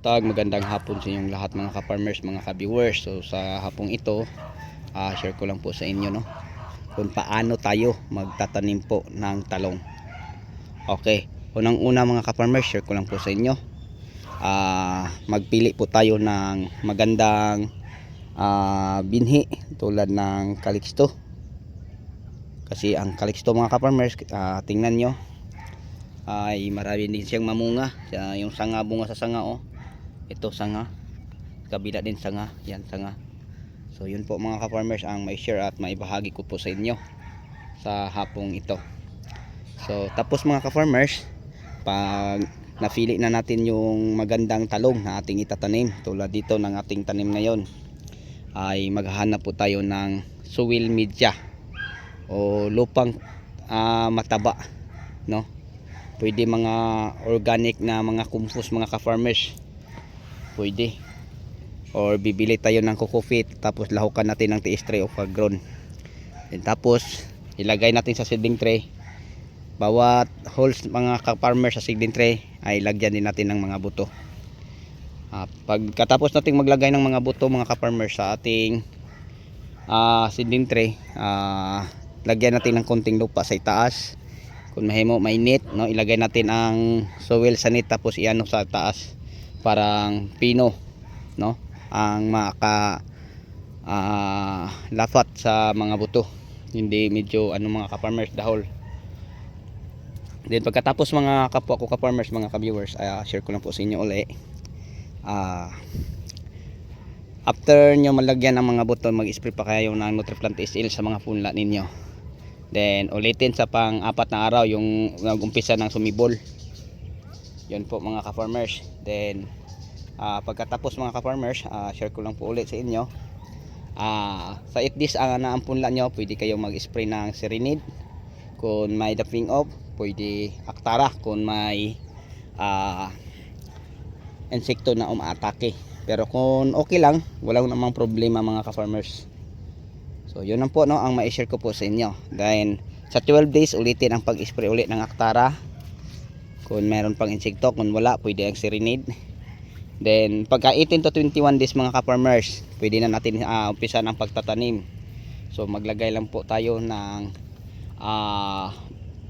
Tag magandang hapon sa inyong lahat mga ka-farmers, mga ka-viewers. So sa hapong ito, ah, share ko lang po sa inyo no kung paano tayo magtatanim po ng talong. Okay, unang-una mga ka-farmers, share ko lang po sa inyo. Ah, magpili po tayo ng magandang ah, binhi tulad ng kaliksto. Kasi ang kaliksto mga ka-farmers, ah, tingnan nyo, ay marami din siyang mamunga. Yung sanga bunga sa sanga oh ito sanga. Kabila din sanga. Yan sanga. So yun po mga ka-farmers ang may share at may bahagi ko po sa inyo sa hapong ito. So tapos mga ka-farmers pag napili na natin yung magandang talong na ating itatanim tulad dito ng ating tanim ngayon ay maghahanap po tayo ng soil media o lupang ah, mataba no? Pwede mga organic na mga compost mga ka-farmers pwede. Or bibili tayo ng coco fit tapos lahukan natin ng TS tray o grown Then tapos ilagay natin sa seedling tray. Bawat holes mga ka-farmer sa seedling tray ay lagyan din natin ng mga buto. Ah, pagkatapos nating maglagay ng mga buto mga ka-farmer sa ating ah, seedling tray ah, lagyan natin ng konting lupa sa itaas. Kung mahimo mainit no ilagay natin ang soil sa net tapos iano sa taas parang pino no? Ang maka ah, lafat sa mga buto. Hindi medyo ano mga ka-farmers dahol. Then pagkatapos mga kapwa ko ka-farmers mga ka-viewers ah, share ko lang po sa inyo uli. Ah after nyo malagyan ng mga buto mag-spray pa kayo ng Nutriplant SL sa mga punla ninyo. Then ulitin sa pang apat na araw yung nag-umpisa ng sumibol yun po mga ka-farmers. Then ah, pagkatapos mga ka-farmers ah, share ko lang po ulit sa inyo. Ah, sa it this ang naampunla nyo pwede kayong mag-spray ng Serenade. Kung may dapping off pwede Actara kung may ah, insekto na umaatake. Pero kung okay lang walang namang problema mga ka-farmers. So yun lang po no ang ma-share ko po sa inyo. Then sa 12 days ulitin ang pag-spray ulit ng Actara kung meron pang insekto kung wala pwede ang Serenade. Then pagka 18 to 21 days mga ka-farmers pwede na natin uh, umpisan ang pagtatanim. So maglagay lang po tayo ng ah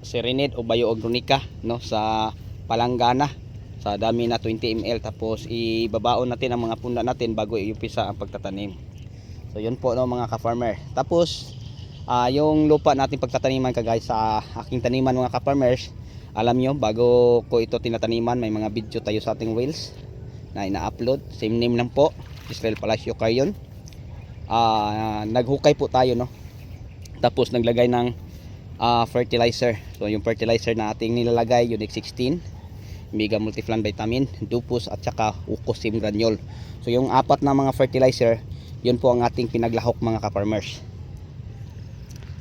Serenade o Bioorganica no sa palanggana sa dami na 20 ml tapos ibabaon natin ang mga punda natin bago iumpisa ang pagtatanim. So yun po no mga ka-farmer. Tapos ah, yung lupa natin pagtataniman kagaya sa aking taniman mga ka-farmers alam nyo bago ko ito tinataniman may mga video tayo sa ating wheels na ina-upload same name lang po Israel Palacio Carrion ah naghukay po tayo no tapos naglagay ng ah, fertilizer so yung fertilizer na ating nilalagay Unique 16 Mega Multiplan Vitamin, Dupus at saka Ucosim Granule. So yung apat na mga fertilizer, yun po ang ating pinaglahok mga ka-farmers.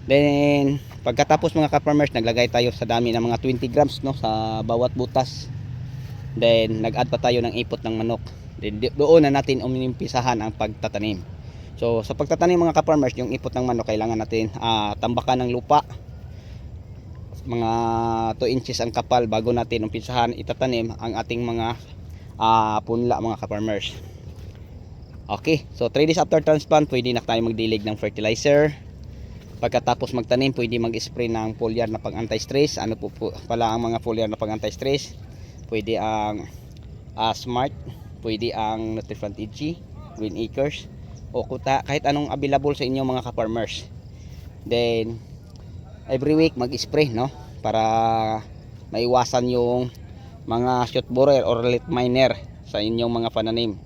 Then pagkatapos mga ka-farmers, naglagay tayo sa dami ng mga 20 grams no sa bawat butas. Then nag-add pa tayo ng ipot ng manok. Then doon na natin umimpisahan ang pagtatanim. So sa pagtatanim mga ka-farmers, yung ipot ng manok kailangan natin ah, tambakan ng lupa mga 2 inches ang kapal bago natin umpisahan itatanim ang ating mga ah, punla mga ka-farmers. Okay, so 3 days after transplant, pwede na tayo magdilig ng fertilizer. Pagkatapos magtanim, pwede mag-spray ng foliar na pang anti-stress. Ano po, po pala ang mga foliar na pang anti-stress? Pwede ang ah, Smart, pwede ang Nutrifront EG, Green Acres, o kuta, kahit anong available sa inyo mga ka-farmers. Then, every week mag-spray no para maiwasan yung mga shoot borer or late miner sa inyong mga pananim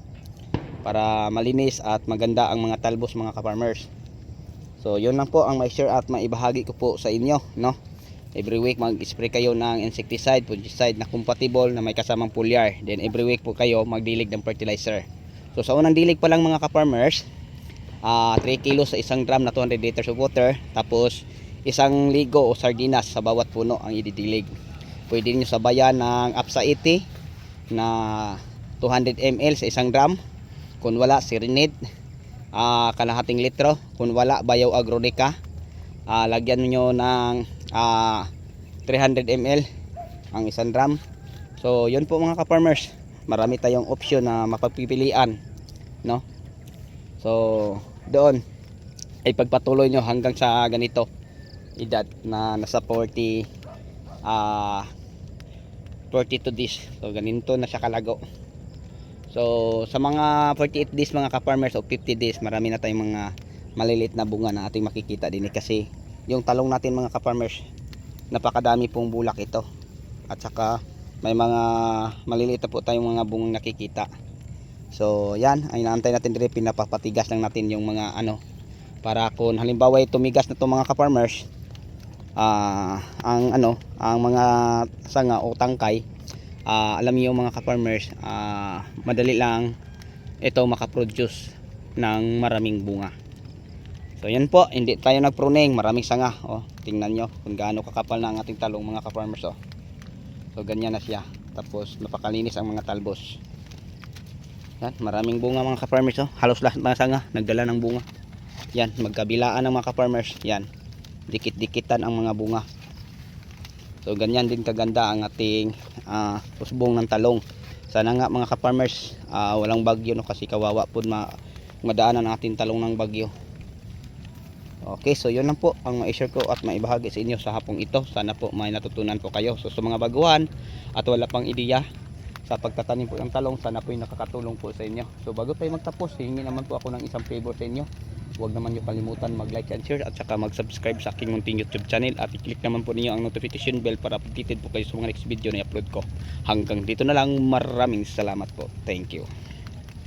para malinis at maganda ang mga talbos mga ka-farmers so yun lang po ang may share at maibahagi ko po sa inyo no? Every week mag-spray kayo ng insecticide fungicide na compatible na may kasamang foliar then every week po kayo magdilig ng fertilizer. So sa unang dilig pa lang mga ka-farmers ah 3 kilos sa isang drum na 200 liters of water tapos isang ligo o sardinas sa bawat puno ang ididilig. Pwede nyo sabayan ng apsa 80 na 200 ml sa isang drum. Kung wala Serenade ah kalahating litro. Kung wala Bayaw Agronica ah lagyan nyo ng ah 300 ml ang isang drum. So yun po mga ka-farmers. Marami tayong option na mapagpipilian no? So doon ay pagpatuloy nyo hanggang sa ganito edad na nasa 40 ah 42 days. So ganito na siya kalago so sa mga 48 days mga ka-farmers o 50 days marami na tayong mga maliliit na bunga na ating makikita din eh, kasi yung talong natin mga ka-farmers napakadami pong bulak ito. At saka may mga maliliit na po tayong mga bungang nakikita. So yan ay naantay natin dire pinapapatigas lang natin yung mga ano para kung halimbawa ay tumigas na to mga ka-farmers ah ang ano ang mga sanga o tangkay ah, alam niyo mga ka-farmers ah, madali lang ito makaproduce ng maraming bunga. So yan po hindi tayo nagpruning maraming sanga. Oh tingnan nyo kung gaano kakapal na ang ating talong mga ka-farmers oh. So ganyan na siya. Tapos napakalinis ang mga talbos. Yan maraming bunga mga ka-farmers oh. Halos lahat mga sanga nagdala ng bunga. Yan magkabilaan ng mga ka-farmers. Yan dikit-dikitan ang mga bunga so ganyan din kaganda ang ating ah, usbong ng talong sana nga mga ka-farmers ah, walang bagyo no kasi kawawa po ma madaanan ang ating talong ng bagyo Okay, so yun lang po ang ma-share ko at maibahagi sa inyo sa hapong ito. Sana po may natutunan po kayo. So sa mga baguhan at wala pang ideya sa pagtatanim po ng talong, sana po yung nakakatulong po sa inyo. So bago tayo magtapos, hingi naman po ako ng isang favor sa inyo. Huwag naman nyo kalimutan mag-like and share at saka mag-subscribe sa aking munting YouTube channel at i-click naman po ninyo ang notification bell para updated po kayo sa mga next video na i-upload ko. Hanggang dito na lang, maraming salamat po. Thank you.